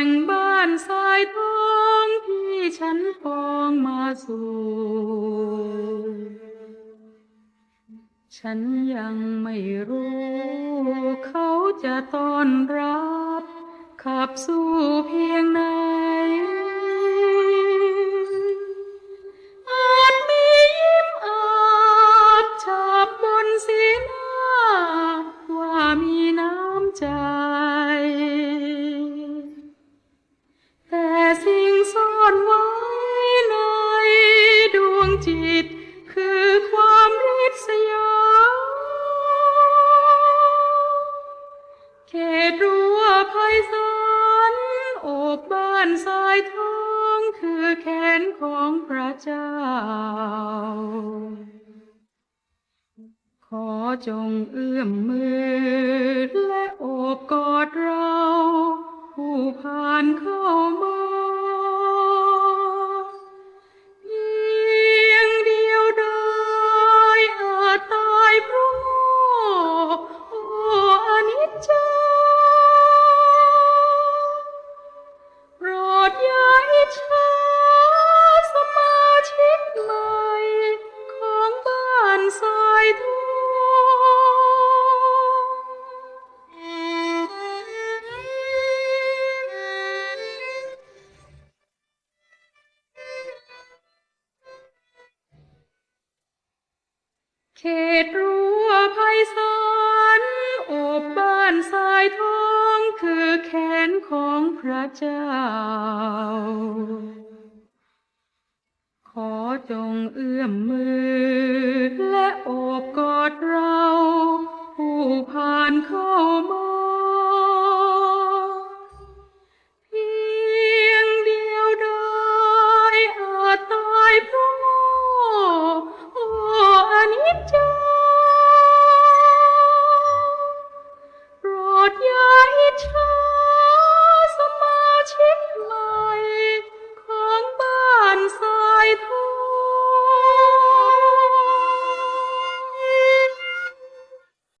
แห่งบ้านสายทองที่ฉันปองมาสู่ฉันยังไม่รู้ เขาจะต้อนรับ ขับสู่พี่ายสันอกบ้านสายทองคือแขนของพระเจ้า ขอจงเอื้อมมือายท้องคือแขนของพระเจ้า ขอจงเอื้อมมือ และโอบกอดเรา ผู้ผ่านเข้า